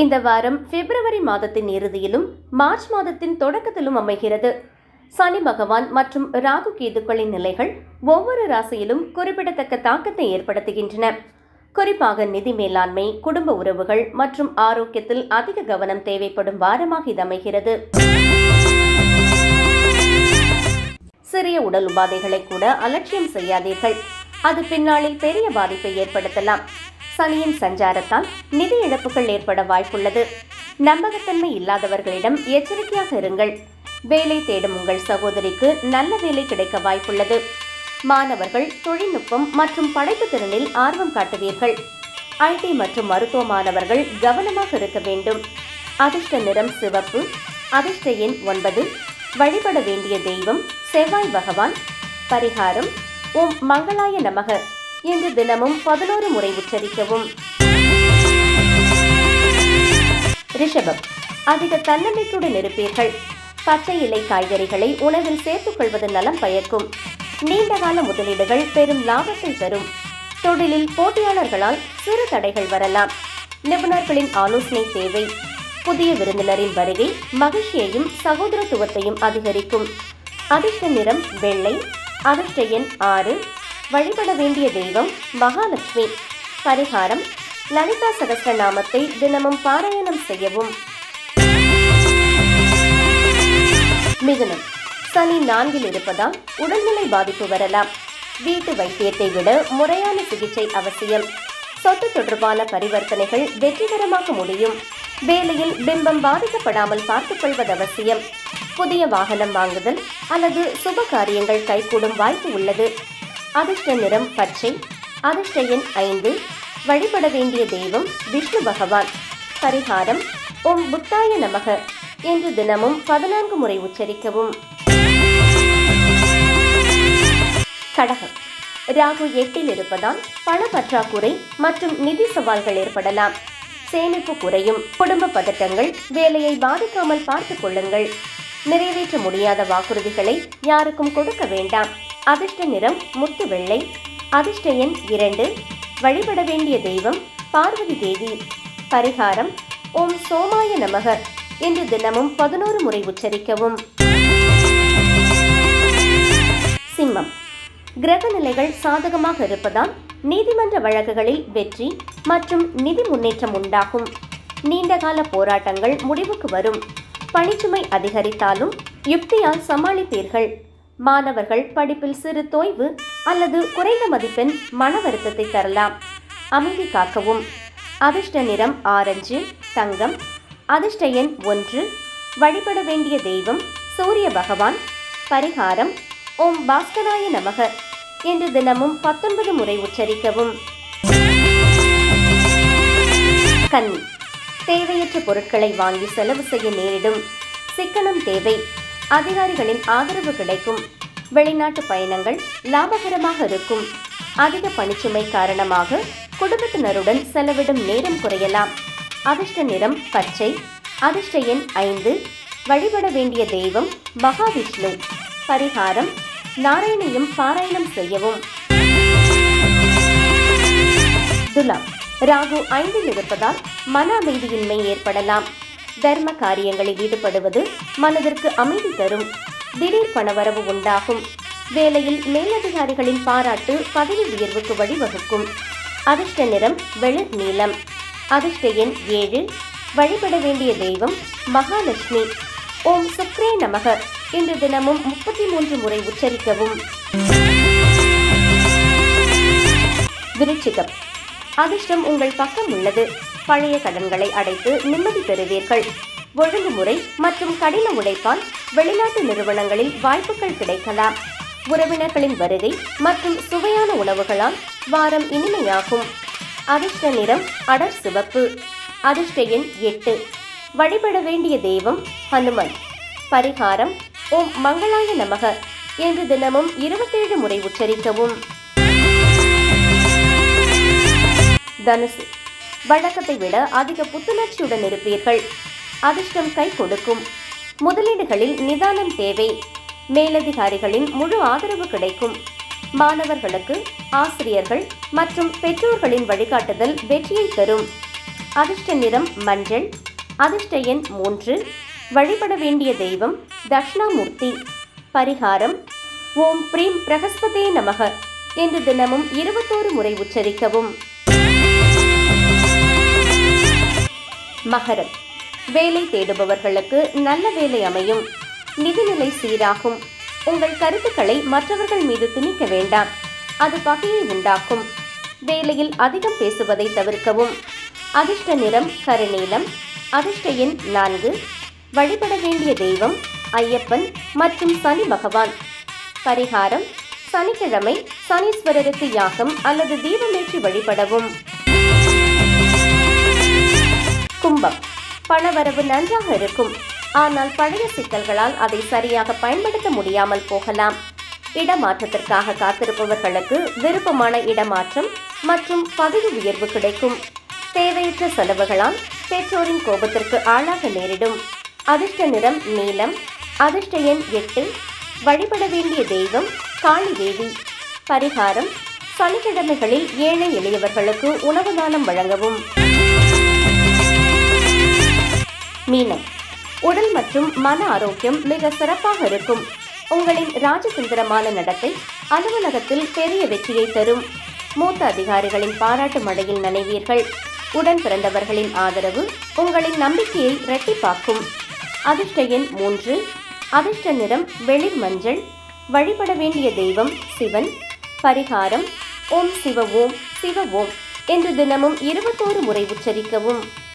இந்த வாரம் பிப்ரவரி மாதத்தின் இறுதியிலும் மார்ச் மாதத்தின் தொடக்கத்திலும் அமைகிறது. சனி பகவான் மற்றும் ராகு கேதுக்களின் நிலைகள் ஒவ்வொரு ராசியிலும் குறிப்பிடத்தக்க தாக்கத்தை ஏற்படுத்துகின்றன. குறிப்பாக நிதி மேலாண்மை குடும்ப உறவுகள் மற்றும் ஆரோக்கியத்தில் அதிக கவனம் தேவைப்படும் வாரமாக இது அமைகிறது. சிறிய உடல் உபாதைகளை கூட அலட்சியம் செய்யாதீர்கள். அது பின்னாளில் பெரிய பாதிப்பை ஏற்படுத்தலாம். சனியின் சஞ்சாரத்தால் நிதி இழப்புகள் ஏற்பட வாய்ப்புள்ளது. நம்பகத்தன்மை இல்லாதவர்களிடம் எச்சரிக்கையாக இருங்கள். வேலை தேடும் உங்கள் சகோதரிக்கு நல்ல வேலை கிடைக்க வாய்ப்புள்ளது. மாணவர்கள் தொழில்நுட்பம் மற்றும் படைப்பு திறனில் ஆர்வம் காட்டுவீர்கள். ஐடி மற்றும் மருத்துவ மாணவர்கள் கவனமாக இருக்க வேண்டும். அதிர்ஷ்ட நிறம் சிவப்பு அதிர்ஷ்ட எண் ஒன்பது வழிபட வேண்டிய தெய்வம் செவ்வாய் பகவான். பரிகாரம் ஓம் மங்களாய நமக. என்று தினமும் பதினோரு முறை உச்சரிக்கவும். ரிஷபம் அதிக தன்னம்பிக்கையுடன் இருப்பீர்கள். பச்சை இலை காய்கறிகளை உணவில் சேர்த்துக் கொள்வது நலம் பயக்கும். நீண்டகால முதலீடுகள் பெரும் லாபத்தை தரும். தொழிலில் போட்டியாளர்களால் சிறு தடைகள் வரலாம். நிபுணர்களின் ஆலோசனை தேவை. புதிய விருந்தினரின் வருகை மகிழ்ச்சியையும் சகோதரத்துவத்தையும் அதிகரிக்கும். அதிர்ஷ்ட நிறம் வெள்ளை அதிர்ஷ்ட எண் ஆறு வழிபட வேண்டிய தெய்வம் மகாலட்சுமி. பரிகாரம் லலிதா சகஸ்ரநாமத்தை தினமும் பாராயணம் செய்யவும். மிதுனம் சனி நான்கில் இருப்பதால் உடல்நிலை பாதிப்பு வரலாம். வீட்டு வைத்தியத்தை விட முறையான சிகிச்சை அவசியம். சொத்து தொடர்பான பரிவர்த்தனைகள் வெற்றிகரமாக முடியும். வேலையில் பிம்பம் பாதிக்கப்படாமல் பார்த்துக் கொள்வது அவசியம். புதிய வாகனம் வாங்குதல் அல்லது சுப காரியங்கள் கைகூடும் வாய்ப்பு உள்ளது. அதிர்ஷ்ட நிறம் பச்சை அதிர்ஷ்ட எண் ஐந்து வழிபட வேண்டிய தெய்வம் விஷ்ணு பகவான். பரிகாரம் ஓம் புத்தாய நமக. என்று தினமும் பதினான்கு முறை உச்சரிக்கவும். கடகம். ராகு எட்டில் இருப்பதால் பண பற்றாக்குறை மற்றும் நிதி சவால்கள் ஏற்படலாம். சேமிப்பு குறையும் குடும்ப பதட்டங்கள் வேலையை பாதிக்காமல் பார்த்துக் கொள்ளுங்கள். நிறைவேற்ற முடியாத வாக்குறுதிகளை யாருக்கும் கொடுக்க வேண்டாம். அதிர்ஷ்ட நிறம் முத்து வெள்ளை. அதிர்ஷ்ட எண் இரண்டு. வழிபட வேண்டிய தெய்வம் பார்வதி தேவி. பரிகாரம் ஓம் சோமாய நமக. என்று தினமும் பதினோரு முறை உச்சரிக்கவும். சிம்மம். கிரக நிலைகள் சாதகமாக இருப்பதால் நீதிமன்ற வழக்குகளில் வெற்றி மற்றும் நிதி முன்னேற்றம் உண்டாகும். நீண்டகால போராட்டங்கள் முடிவுக்கு வரும். பணிச்சுமை அதிகரித்தாலும் யுக்தியால் சமாளிப்பீர்கள். மாணவர்கள் படிப்பில் சிறு தொய்வு அல்லது குறைந்த மதிப்பெண் மன வருத்தத்தை தரலாம். அமைதி காக்கவும். அதிர்ஷ்ட நிறம் ஆரஞ்சு தங்கம். அதிர்ஷ்ட எண் ஒன்று. வழிபட வேண்டிய தெய்வம் சூரிய பகவான். பரிகாரம் ஓம் பாஸ்கராய நமக என்று தினமும் பத்தொன்பது முறை உச்சரிக்கவும். கண் தேவையற்ற பொருட்களை வாங்கி செலவு செய்ய நேரிடும். சிக்கனம் தேவை. அதிகாரிகளின் ஆதரவு கிடைக்கும். வெளிநாட்டு பயணங்கள் லாபகரமாக இருக்கும். அதிக பணிச்சுமை காரணமாக குடும்பத்தினருடன் செலவிடும் நேரம் குறையலாம். அதிர்ஷ்ட நிறம் பச்சை அதிர்ஷ்ட எண் ஐந்து வழிபட வேண்டிய தெய்வம் மகாவிஷ்ணு. பரிகாரம் நாராயணியும் பாராயணம் செய்யவும். துலாம் ராகு ஐந்தில் இருப்பதால் மன அமைதியின்மை ஏற்படலாம். தர்ம காரியங்களில் ஈடுபடுவது மனதிற்கு அமைதி தரும். திடீர் பணவரவு உண்டாகும். வேலையில் மேலதிகாரிகளின் பாராட்டு பதவி உயர்வுக்கு வழிவகுக்கும். அதிர்ஷ்ட நிறம் வெளிர் நீளம் அதிர்ஷ்ட எண் ஏழு. வழிபட வேண்டிய தெய்வம் மகாலட்சுமி. ஓம் சுக்ரே நமக. இன்று தினமும் முப்பத்தி மூன்று முறை உச்சரிக்கவும். விருச்சிகம். அதிர்ஷ்டம் உங்கள் பக்கம் உள்ளது. பழைய கடன்களை அடைத்து நிம்மதி பெறுவீர்கள். ஒழுங்குமுறை மற்றும் கடின உழைப்பால் வெளிநாட்டு நிறுவனங்களில் வாய்ப்புகள் கிடைக்கலாம். உறவினர்களின் வருகை மற்றும் சுவையான உணவுகளால் வாரம் இனிமையாகும். அதிர்ஷ்ட நிறம் அடர் சிவப்பு. அதிர்ஷ்ட எண் எட்டு. வழிபட வேண்டிய தெய்வம் ஹனுமன். பரிகாரம் ஓம் மங்களாய நமக. என்று தினமும் இருபத்தேழு முறை உச்சரிக்கவும். தனுசு. வழக்கத்தை விட அதிக புத்துணர்ச்சியுடன் இருப்பீர்கள். அதிர்ஷ்டம் கை கொடுக்கும். முதலீடுகளில் நிதானம் தேவை. மேலதிகாரிகளின் முழு ஆதரவு கிடைக்கும். மாணவர்களுக்கு ஆசிரியர்கள் மற்றும் பெற்றோர்களின் வழிகாட்டுதல் வெற்றியை தரும். அதிர்ஷ்ட நிறம் மஞ்சள். அதிர்ஷ்ட எண் மூன்று. வழிபட வேண்டிய தெய்வம் தக்ஷணாமூர்த்தி பரிகாரம் ஓம் பிரீம் பிரகஸ்பதே நமக என்று தினமும் இருபத்தோரு முறை உச்சரிக்கவும். மகரம். வேலை தேடுபவர்களுக்கு நல்ல வேலை அமையும். நிதிநிலை சீராகும். உங்கள் கருத்துக்களை மற்றவர்கள் மீது திணிக்க வேண்டாம். அது பகையை உண்டாக்கும். வேலையில் அதிகம் பேசுவதை தவிர்க்கவும். அதிர்ஷ்ட நிறம் கருநீலம். அதிர்ஷ்ட எண் நான்கு. வழிபட வேண்டிய தெய்வம் ஐயப்பன் மற்றும் சனி பகவான். பரிகாரம் சனிக்கிழமை சனீஸ்வரருக்கு யாகம் அல்லது தீபமேற்றி வழிபடவும். கும்பம் பணவரவு நன்றாக இருக்கும். ஆனால் பழைய சிக்கல்களால் அதை சரியாக பயன்படுத்த முடியாமல் போகலாம். இடமாற்றத்திற்காக காத்திருப்பவர்களுக்கு விருப்பமான இடமாற்றம் மற்றும் பதவி உயர்வு கிடைக்கும். தேவையற்ற செலவுகளால் பெற்றோரின் கோபத்திற்கு ஆளாக நேரிடும். அதிர்ஷ்ட நிறம் நீலம் அதிர்ஷ்ட எண் எட்டு வழிபட வேண்டிய தெய்வம் காளி தேவி. பரிகாரம் சனிக்கிழமைகளில் ஏழை எளியவர்களுக்கு உணவு தானம் வழங்கவும். மீனம் உடல் மற்றும் மன ஆரோக்கியம் மிக சிறப்பாக இருக்கும். உங்களின் ராஜசுந்தரமான நடத்தை அலுவலகத்தில் பெரிய வெற்றியை தரும். மூத்த அதிகாரிகளின் பாராட்டு மழையில் நனைவீர்கள். உடன் பிறந்தவர்களின் ஆதரவு உங்களின் நம்பிக்கையை இரட்டிப்பாக்கும். அதிர்ஷ்ட எண் மூன்று. அதிர்ஷ்ட நிறம் வெளிர் மஞ்சள். வழிபட வேண்டிய தெய்வம் சிவன். பரிகாரம் ஓம் சிவ ஓம் சிவ ஓம் என்று தினமும் இருபத்தோரு முறை உச்சரிக்கவும்.